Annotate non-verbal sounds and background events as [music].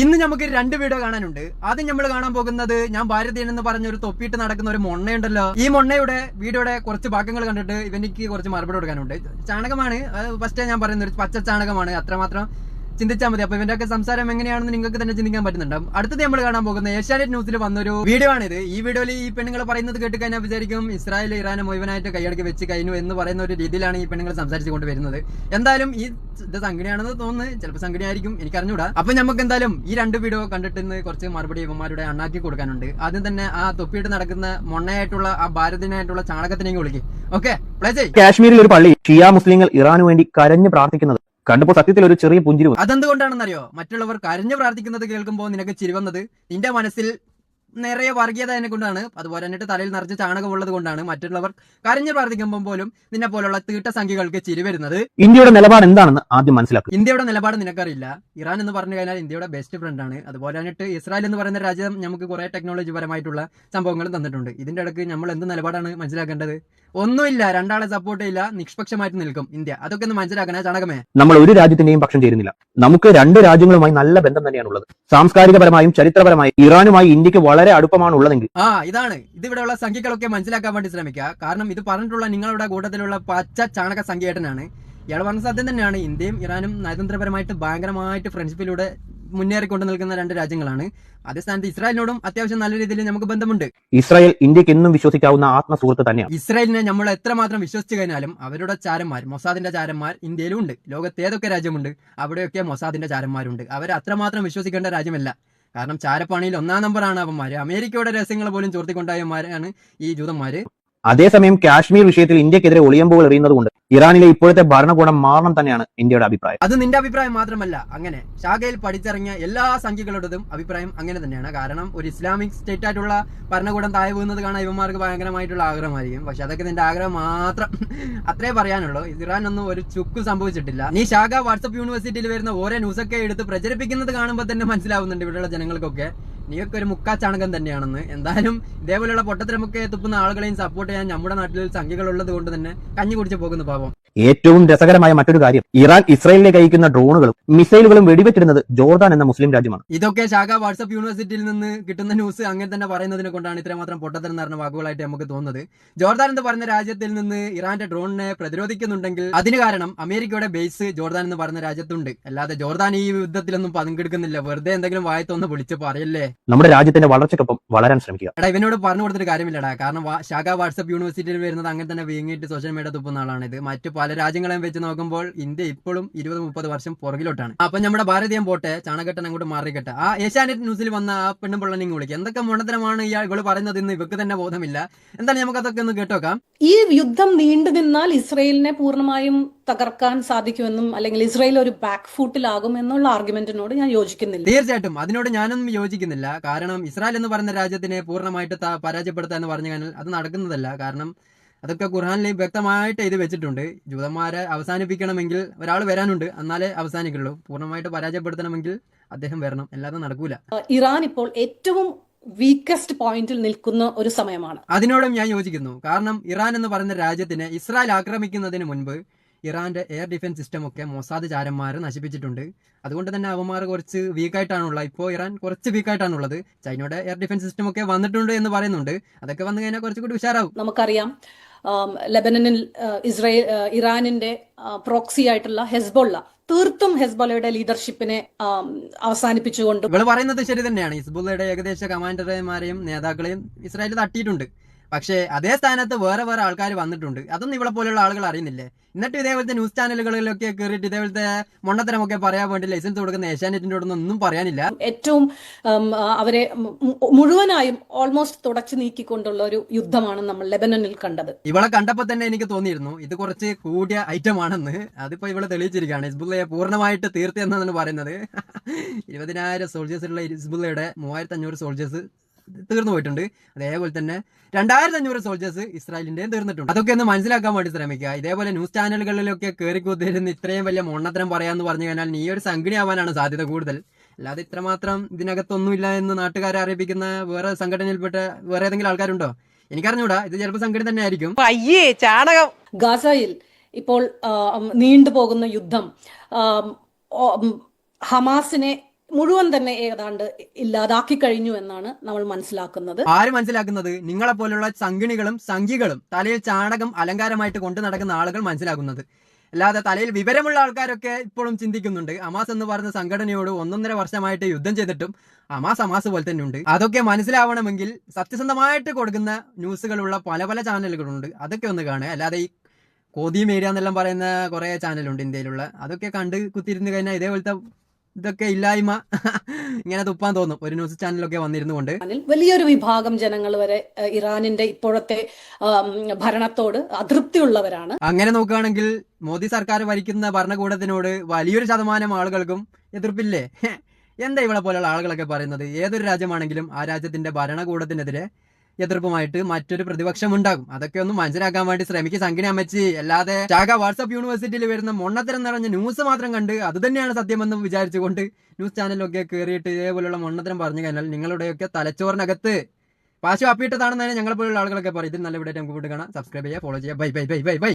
ഇന്ന് നമുക്ക് രണ്ട് വീഡിയോ കാണാനുണ്ട്. ആദ്യം നമ്മൾ കാണാൻ പോകുന്നത് ഞാൻ ഭാരതീയൻ എന്ന് പറഞ്ഞ ഒരു തൊപ്പിയിട്ട് നടക്കുന്ന ഒരു മൊണ്ണയുണ്ടല്ലോ. ഈ മൊണ്ണയുടെ വീഡിയോയുടെ കുറച്ച് ഭാഗങ്ങൾ കണ്ടിട്ട് ഇവനിക്ക് കുറച്ച് മറുപടി കൊടുക്കാനുണ്ട്. ചാണകമാണ് ഫസ്റ്റ് ഞാൻ പറയുന്ന ഒരു പച്ച ചാണകമാണ്. അത്രമാത്രം ചിന്തിച്ചാൽ മതി. അപ്പൊ ഇവന്റെ ഒക്കെ സംസാരം എങ്ങനെയാണെന്ന് നിങ്ങൾക്ക് തന്നെ ചിന്തിക്കാൻ പറ്റുന്നുണ്ടാവും അടുത്തത് നമ്മൾ കാണാൻ പോകുന്ന ഏഷ്യാനെറ്റ് ന്യൂസിൽ വന്നൊരു വീഡിയോ ആണിത് ഈ വീഡിയോയിൽ ഈ പെണ്ണുങ്ങൾ പറയുന്നത് കേട്ട് കഴിഞ്ഞാൽ വിചാരിക്കും ഇസ്രായേൽ ഇറാനെ മുഴുവനായിട്ട് കൈയടക്കി വെച്ച് കഴിഞ്ഞു എന്ന് പറയുന്ന ഒരു രീതിയിലാണ് ഈ പെണ്ണുങ്ങൾ സംസാരിച്ചു കൊണ്ടുവരുന്നത് എന്തായാലും ഈ ഇത് സംഘടനയാണെന്ന് തോന്നുന്നു. ചിലപ്പോൾ സംഘടനയായിരിക്കും എനിക്ക് അറിഞ്ഞൂടാ അപ്പൊ നമുക്ക് എന്തായാലും ഈ രണ്ട് വീഡിയോ കണ്ടിട്ട് കുറച്ച് മറുപടി ഇവന്മാരുടെ അണ്ണാക്കി കൊടുക്കാനുണ്ട്. ആദ്യം തന്നെ ആ തൊപ്പിയിട്ട് നടക്കുന്ന മൊണ്ണയായിട്ടുള്ള ആ ഭാരതീയനായിട്ടുള്ള ചാണകത്തിനെങ്കിൽ വിളിക്കും. ഓക്കെ? കാശ്മീരിൽ ഒരു പള്ളി ഷിയ മുസ്ലിങ്ങൾ ഇറാനു വേണ്ടി കരഞ്ഞു പ്രാർത്ഥിക്കുന്നത്. കണ്ടപ്പോൾ സത്യത്തിൽ ഒരു ചെറിയ പുഞ്ചിരി അതെന്തുകൊണ്ടാണെന്ന് അതെന്തുകൊണ്ടാണെന്നറിയോ? മറ്റുള്ളവർ കരഞ്ഞു പ്രാർത്ഥിക്കുന്നത് കേൾക്കുമ്പോൾ നിനക്ക് ചിരി വന്നത് നിന്റെ മനസ്സിൽ നിറയെ വർഗീയത എന്നെ കൊണ്ടാണ്. അതുപോലെ എന്നിട്ട് തലയിൽ നിറച്ച് ചാണകം ഉള്ളത് കൊണ്ടാണ് മറ്റുള്ളവർ കരഞ്ഞു പ്രാർത്ഥിക്കുമ്പോൾ പോലും നിന്നെ പോലുള്ള തീട്ട സംഖ്യകൾക്ക് ചിരി വരുന്നത്. ഇന്ത്യയുടെ നിലപാട് എന്താണെന്ന് ആദ്യം മനസ്സിലാക്കുക. ഇന്ത്യയുടെ നിലപാട് നിനക്കറിയില്ല. ഇറാൻ എന്ന് പറഞ്ഞു കഴിഞ്ഞാൽ ഇന്ത്യയുടെ ബെസ്റ്റ് ഫ്രണ്ട് ആണ്. അതുപോലെ എന്നിട്ട് ഇസ്രായേൽ എന്ന് പറയുന്ന രാജ്യം നമുക്ക് കുറെ ടെക്നോളജി പരമായിട്ടുള്ള സംഭവങ്ങൾ തന്നിട്ടുണ്ട്. ഇതിന്റെ ഇടയ്ക്ക് നമ്മൾ എന്ത് നിലപാടാണ് മനസ്സിലാക്കേണ്ടത്? ഒന്നുമില്ല രണ്ടാളെ സപ്പോർട്ട് ഇല്ല നിഷ്പക്ഷമായിട്ട് നിൽക്കും ഇന്ത്യ. അതൊക്കെ ഒന്ന് മനസ്സിലാക്കണേ ചാണകമേ. നമ്മൾ ഒരു രാജ്യത്തിന്റെയും പക്ഷം ചേരുന്നില്ല. നമുക്ക് രണ്ട് രാജ്യങ്ങളുമായി നല്ല ബന്ധം തന്നെയാണ് ഉള്ളത്. സാംസ്കാരികപരമായും ചരിത്രപരമായും ഇറാനുമായി ഇന്ത്യയ്ക്ക് വളരെ അടുപ്പമാണ് ഉള്ളതെങ്കിൽ. ആ ഇതാണ്. ഇത് ഇവിടെയുള്ള സംഖ്യകളൊക്കെ മനസ്സിലാക്കാൻ വേണ്ടി ശ്രമിക്കുക. കാരണം ഇത് പറഞ്ഞിട്ടുള്ള നിങ്ങളുടെ കൂട്ടത്തിലുള്ള പച്ച ചാണക സംഖ്യേട്ടനാണ്. ഇയാൾ പറഞ്ഞ സത്യം തന്നെയാണ്. ഇന്ത്യയും ഇറാനും നയതന്ത്രപരമായിട്ട് ഭയങ്കരമായിട്ട് ഫ്രണ്ട്ഷിപ്പിലൂടെ മുന്നേറിക്കൊണ്ട് നിൽക്കുന്ന രണ്ട് രാജ്യങ്ങളാണ്. അതേ സ്ഥാനത്ത് ഇസ്രായേലിനോടും അത്യാവശ്യം നല്ല രീതിയിൽ നമുക്ക് ബന്ധമുണ്ട്. ഇസ്രായേൽ ഇന്ത്യയ്ക്ക് എന്നും വിശ്വസിക്കാവുന്ന ആത്മസുഹൃത്ത് തന്നെയാണ് ഇസ്രായേലിനെ നമ്മൾ എത്രമാത്രം വിശ്വസിച്ചു കഴിഞ്ഞാലും അവരുടെ ചാരന്മാർ മൊസാദിന്റെ ചാരന്മാർ ഇന്ത്യയിലും ഉണ്ട് ലോകത്ത് ഏതൊക്കെ രാജ്യമുണ്ട് അവിടെയൊക്കെ മൊസാദിന്റെ ചാരന്മാരുണ്ട്. അവർ അത്രമാത്രം വിശ്വസിക്കേണ്ട രാജ്യമല്ല. കാരണം ചാരപ്പാണിയിൽ ഒന്നാം നമ്പറാണ് അവന്മാര്. അമേരിക്കയുടെ രഹസ്യങ്ങൾ പോലും ചോർത്തിക്കൊണ്ടായമാരാണ് ഈ ജൂതന്മാര്. അതേസമയം കാശ്മീർ വിഷയത്തിൽ ഇന്ത്യക്കെതിരെ ഒളിയമ്പുകൾ എറിയുന്നത് കൊണ്ട് ഇറാനിലെ ഇപ്പോഴത്തെ ഭരണകൂടം മാറണം തന്നെയാണ് ഇന്ത്യയുടെ അഭിപ്രായം. അത് നിന്റെ അഭിപ്രായം മാത്രമല്ല അങ്ങനെ. ശാഖയിൽ പഠിച്ചിറങ്ങിയ എല്ലാ സംഖ്യകളുടേതും അഭിപ്രായം അങ്ങനെ തന്നെയാണ്. കാരണം ഒരു ഇസ്ലാമിക് സ്റ്റേറ്റ് ആയിട്ടുള്ള ഭരണകൂടം താഴെ പോകുന്നത് കാണാൻ ഇവന്മാർക്ക് ഭയങ്കരമായിട്ടുള്ള ആഗ്രഹമായിരിക്കും. പക്ഷെ അതൊക്കെ നിന്റെ ആഗ്രഹം മാത്രം. അത്രേ പറയാനുള്ളൂ. ഇറാൻ ഒന്നും ഒരു ചുക്ക് സംഭവിച്ചിട്ടില്ല. നീ ശാഖ വാട്സപ്പ് യൂണിവേഴ്സിറ്റിയിൽ വരുന്ന ഓരോ ന്യൂസൊക്കെ എടുത്ത് പ്രചരിപ്പിക്കുന്നത് കാണുമ്പോൾ തന്നെ മനസ്സിലാവുന്നുണ്ട് ഇവിടെയുള്ള ജനങ്ങൾക്കൊക്കെ. നീയൊക്കെ ഒരു മുക്കാ ചാണകം തന്നെയാണെന്ന്. എന്തായാലും ഇതേപോലെയുള്ള പൊട്ടത്തരമൊക്കെ തുപ്പുന്ന ആളുകളെയും സപ്പോർട്ട് ചെയ്യാൻ നമ്മുടെ നാട്ടിൽ സംഖ്യകൾ ഉള്ളത് കൊണ്ട് തന്നെ കഞ്ഞി കുടിച്ച് പോകുന്നു പാവം. ഏറ്റവും രസകരമായ മറ്റൊരു കാര്യം ഇറാൻ ഇസ്രായേലിലേക്ക് അയക്കുന്ന ഡ്രോണുകളും മിസൈലുകളും വെടിവെച്ചിരുന്നത് ജോർദാൻ എന്ന മുസ്ലിം രാജ്യമാണ്. ഇതൊക്കെ ശാഖ വാട്സ്ആപ്പ് യൂണിവേഴ്സിറ്റിയിൽ നിന്ന് കിട്ടുന്ന ന്യൂസ് അങ്ങനെ തന്നെ പറയുന്നതിനെ കൊണ്ടാണ് ഇത്രമാത്രം പൊട്ടത്തരം നിറഞ്ഞ വാക്കുകളായിട്ട് നമുക്ക് തോന്നുന്നത്. ജോർദാൻ എന്ന് പറയുന്ന രാജ്യത്തിൽ നിന്ന് ഇറാന്റെ ഡ്രോണിനെ പ്രതിരോധിക്കുന്നുണ്ടെങ്കിൽ അതിന് കാരണം അമേരിക്കയുടെ ബേസ് ജോർദാൻ എന്ന് പറയുന്ന രാജ്യത്തുണ്ട്. അല്ലാതെ ജോർദാൻ ഈ യുദ്ധത്തിലൊന്നും പങ്കെടുക്കുന്നില്ല. വെറുതെ എന്തെങ്കിലും വായത്തൊന്ന് വിളിച്ച് പറയല്ലേ? നമ്മുടെ രാജ്യത്തിന്റെ വളർച്ചയ്ക്കൊപ്പം വളരാൻ ശ്രമിക്കുക. എടാ ഇവനോട് പറഞ്ഞു കൊടുത്തിട്ട് കാര്യമില്ലടാ. കാരണം ശാഖ വാട്സ്ആപ്പ് യൂണിവേഴ്സിറ്റിയിൽ വരുന്നത് അങ്ങനെ തന്നെ വീങ്ങിയിട്ട് സോഷ്യൽ മീഡിയ തുപ്പുന്ന ആളാണ് ഇത് മറ്റു പല രാജ്യങ്ങളെയും വെച്ച് നോക്കുമ്പോൾ ഇന്ത്യ ഇപ്പോഴും ഇരുപത് മുപ്പത് വർഷം പുറകിലോട്ടാണ്. അപ്പൊ നമ്മുടെ ഭാരതീയം പോട്ടെ ചാണകട്ടൻ അങ്ങോട്ട് മാറിക്കട്ടെ. ആ ഏഷ്യാനെറ്റ് ന്യൂസിൽ വന്ന ആ പെണ്ണും പിള്ളനെങ്കിൽ വിളിക്കുക എന്തൊക്കെ മുണത്തരമാണ് ഇയാൾ ഇവൾ പറയുന്നത് ഇന്ന്? ഇവക്ക് തന്നെ ബോധമില്ല. എന്താണ് നമുക്ക് അതൊക്കെ ഒന്ന് കേട്ടോക്കാം. ഈ യുദ്ധം നീണ്ടു നിന്നാൽ ഇസ്രയേലിനെ പൂർണമായും തകർക്കാൻ സാധിക്കുമെന്നും അല്ലെങ്കിൽ ഇസ്രയേൽ ഒരു ബാക്ക് ഫൂട്ടിലാകും എന്നുള്ള ആർഗ്യുമെന്റിനോട് ഞാൻ യോജിക്കുന്നില്ല. തീർച്ചയായിട്ടും. അതിനോട് ഞാനൊന്നും യോജിക്കുന്നില്ല. കാരണം ഇസ്രായേൽ എന്ന് പറയുന്ന രാജ്യത്തിനെ പൂർണമായിട്ട് പരാജയപ്പെടുത്താൻ പരാജയപ്പെടുത്തുക എന്ന് പറഞ്ഞു കഴിഞ്ഞാൽ അത് നടക്കുന്നതല്ല. കാരണം അതൊക്കെ ഖുർഹാനിൽ വ്യക്തമായിട്ട് ഇത് വെച്ചിട്ടുണ്ട്. ജൂതന്മാരെ അവസാനിപ്പിക്കണമെങ്കിൽ ഒരാൾ വരാനുണ്ട്. എന്നാലേ അവസാനിക്കുള്ളൂ. പൂർണമായിട്ട് പരാജയപ്പെടുത്തണമെങ്കിൽ അദ്ദേഹം വരണം. അല്ലാതെ നടക്കൂല. ഇറാൻ ഇപ്പോൾ ഏറ്റവും വീക്കസ്റ്റ് പോയിന്റിൽ നിൽക്കുന്ന ഒരു സമയമാണ്. അതിനോടും ഞാൻ യോജിക്കുന്നു. കാരണം ഇറാൻ എന്ന് പറയുന്ന രാജ്യത്തിനെ ഇസ്രായേൽ ആക്രമിക്കുന്നതിന് മുൻപ് ഇറാന്റെ എയർ ഡിഫൻസ് സിസ്റ്റം ഒക്കെ മൊസാദ് ചാരന്മാർ നശിപ്പിച്ചിട്ടുണ്ട്. അതുകൊണ്ട് തന്നെ അവന്മാർ കുറച്ച് വീക്കായിട്ടാണുള്ളത് ഇപ്പോൾ ഇറാൻ കുറച്ച് വീക്കായിട്ടാണുള്ളത് ചൈനയുടെ എയർ ഡിഫൻസ് സിസ്റ്റം ഒക്കെ വന്നിട്ടുണ്ട് എന്ന് പറയുന്നുണ്ട്. അതൊക്കെ വന്നു കഴിഞ്ഞാൽ കുറച്ചുകൂടി ഉഷാറാവും. നമുക്കറിയാം. ലെബനനിൽ ഇസ്രയേൽ ഇറാനിന്റെ പ്രോക്സി ആയിട്ടുള്ള ഹെസ്ബോള്ള. തീർത്തും ഹെസ്ബോളയുടെ ലീഡർഷിപ്പിനെ അവസാനിപ്പിച്ചുകൊണ്ട് പറയുന്നത് ശരി തന്നെയാണ്. ഹിസ്ബുള്ളയുടെ ഏകദേശ കമാൻഡർമാരെയും നേതാക്കളെയും ഇസ്രായേൽ തട്ടിയിട്ടുണ്ട്. പക്ഷേ അതേ സ്ഥാനത്ത് വേറെ വേറെ ആൾക്കാർ വന്നിട്ടുണ്ട്. അതൊന്നും ഇവളെ പോലെയുള്ള ആളുകൾ അറിയുന്നില്ലേ? എന്നിട്ട് ഇതേപോലത്തെ ന്യൂസ് ചാനലുകളിലൊക്കെ കയറിയിട്ട് ഇതേപോലത്തെ മൊണ്ണത്തരമൊക്കെ പറയാൻ വേണ്ടി ലൈസൻസ് കൊടുക്കുന്ന ഏഷ്യാനെറ്റിന്റെ ഒന്നും പറയാനില്ല. ഏറ്റവും അവരെ മുഴുവനായും ഓൾമോസ്റ്റ് തുടച്ചു നീക്കിക്കൊണ്ടുള്ള ഒരു യുദ്ധമാണ് നമ്മൾ ലെബനനിൽ കണ്ടത്. ഇവളെ കണ്ടപ്പോ തന്നെ എനിക്ക് തോന്നിയിരുന്നു ഇത് കുറച്ച് കൂടിയ ഐറ്റം ആണെന്ന് അതിപ്പോ ഇവളെ തെളിയിച്ചിരിക്കുകയാണ് ഹിസ്ബുള്ളയെ പൂർണമായിട്ട് തീർത്തെന്നാണ് പറയുന്നത്. [laughs] ഇരുപതിനായിരം സോൾജേഴ്സ് ഉള്ള ഹിസ്ബുള്ളയുടെ മൂവായിരത്തി അഞ്ഞൂറ് സോൾജേഴ്സ് തീർന്നു പോയിട്ടുണ്ട്. അതേപോലെ തന്നെ രണ്ടായിരത്തി അഞ്ഞൂറ് സോൾജേഴ്സ് ഇസ്രായേലിന്റെയും തീർന്നിട്ടുണ്ട്. അതൊക്കെ ഒന്ന് മനസ്സിലാക്കാൻ വേണ്ടി ശ്രമിക്കുക. ഇതേപോലെ ന്യൂസ് ചാനലുകളിലൊക്കെ കയറി കുത്തിരുന്ന് ഇത്രയും വലിയ മൊണ്ണത്തരം പറയാന്ന് പറഞ്ഞു കഴിഞ്ഞാൽ നീ ഒരു സംഘടനയാവാനാണ് സാധ്യത കൂടുതൽ. അല്ലാതെ ഇത്രമാത്രം ഇതിനകത്തൊന്നുമില്ല എന്ന് നാട്ടുകാരെ അറിയിപ്പിക്കുന്ന വേറെ സംഘടനയിൽപ്പെട്ട വേറെ ഏതെങ്കിലും ആൾക്കാരുണ്ടോ? എനിക്കറിഞ്ഞൂടാ. ഇത് ചിലപ്പോൾ സംഘടന തന്നെ ആയിരിക്കും. അയ്യേ ചാണകം. ഗാസയിൽ ഇപ്പോൾ നീണ്ടുപോകുന്ന യുദ്ധം. ഹമാസിനെ മുഴുവൻ തന്നെ ഏതാണ്ട് ഇല്ലാതാക്കി കഴിഞ്ഞു എന്നാണ് നമ്മൾ മനസ്സിലാക്കുന്നത്. ആര് മനസ്സിലാക്കുന്നത്? നിങ്ങളെ പോലുള്ള സംഗിണികളും സംഖികളും തലയിൽ ചാണകം അലങ്കാരമായിട്ട് കൊണ്ടു നടക്കുന്ന ആളുകൾ മനസ്സിലാക്കുന്നത്. അല്ലാതെ തലയിൽ വിവരമുള്ള ആൾക്കാരൊക്കെ ഇപ്പോഴും ചിന്തിക്കുന്നുണ്ട്. അമാസ് എന്ന് പറയുന്ന സംഘടനയോട് ഒന്നൊന്നര വർഷമായിട്ട് യുദ്ധം ചെയ്തിട്ടും അമാസ് അമാസ് പോലെ തന്നെ ഉണ്ട്. അതൊക്കെ മനസ്സിലാവണമെങ്കിൽ സത്യസന്ധമായിട്ട് കൊടുക്കുന്ന ന്യൂസുകളുള്ള പല പല ചാനലുകളുണ്ട്. അതൊക്കെ ഒന്ന് കാണുക. അല്ലാതെ ഈ കോതി മീഡിയ എന്നെല്ലാം പറയുന്ന കുറെ ചാനലുണ്ട് ഇന്ത്യയിലുള്ള. അതൊക്കെ കണ്ട് കുത്തിയിരുന്ന് കഴിഞ്ഞാൽ ഇതേപോലത്തെ ഇതൊക്കെ ഇല്ലായ്മ. [laughs] ഇങ്ങനെ തുപ്പാൻ തോന്നും. ഒരു ന്യൂസ് ചാനലൊക്കെ വന്നിരുന്നു കൊണ്ട് വലിയൊരു വിഭാഗം ജനങ്ങൾ വരെ ഇറാനിന്റെ ഇപ്പോഴത്തെ ഭരണത്തോട് അതൃപ്തിയുള്ളവരാണ്. അങ്ങനെ നോക്കുകയാണെങ്കിൽ മോദി സർക്കാർ ഭരിക്കുന്ന ഭരണകൂടത്തിനോട് വലിയൊരു ശതമാനം ആളുകൾക്കും എതിർപ്പില്ലേ? എന്താ ഇവളെ പോലെയുള്ള ആളുകളൊക്കെ പറയുന്നത്? ഏതൊരു രാജ്യമാണെങ്കിലും ആ രാജ്യത്തിന്റെ ഭരണകൂടത്തിനെതിരെ എതിർപ്പുമായിട്ട് മറ്റൊരു പ്രതിപക്ഷം ഉണ്ടാകും അതൊക്കെ ഒന്ന് മനസ്സിലാക്കാൻ വേണ്ടി ശ്രമിക്കുക സംഘിനെ അമ്മച്ചി. അല്ലാതെ ചാക വാട്സപ്പ് യൂണിവേഴ്സിറ്റിയിൽ വരുന്ന മൊണ്ണത്തരം നിറഞ്ഞ ന്യൂസ് മാത്രം കണ്ട് അത് തന്നെയാണ് സത്യമെന്ന് വിചാരിച്ചുകൊണ്ട് ന്യൂസ് ചാനലൊക്കെ കയറിയിട്ട് ഇതേപോലുള്ള മൊണ്ണത്തരം പറഞ്ഞു കഴിഞ്ഞാൽ നിങ്ങളുടെയൊക്കെ തലച്ചോറിനകത്ത് പാശു തന്നെ ഞങ്ങളെ പോലുള്ള ആളുകളൊക്കെ പറയും. ഇതിൽ നല്ല വീഡിയോ നമുക്ക് വീണ്ടും കാണാം. സബ്സ്ക്രൈബ് ചെയ്യുക ഫോളോ ചെയ്യുക. Bye bye bye bye bye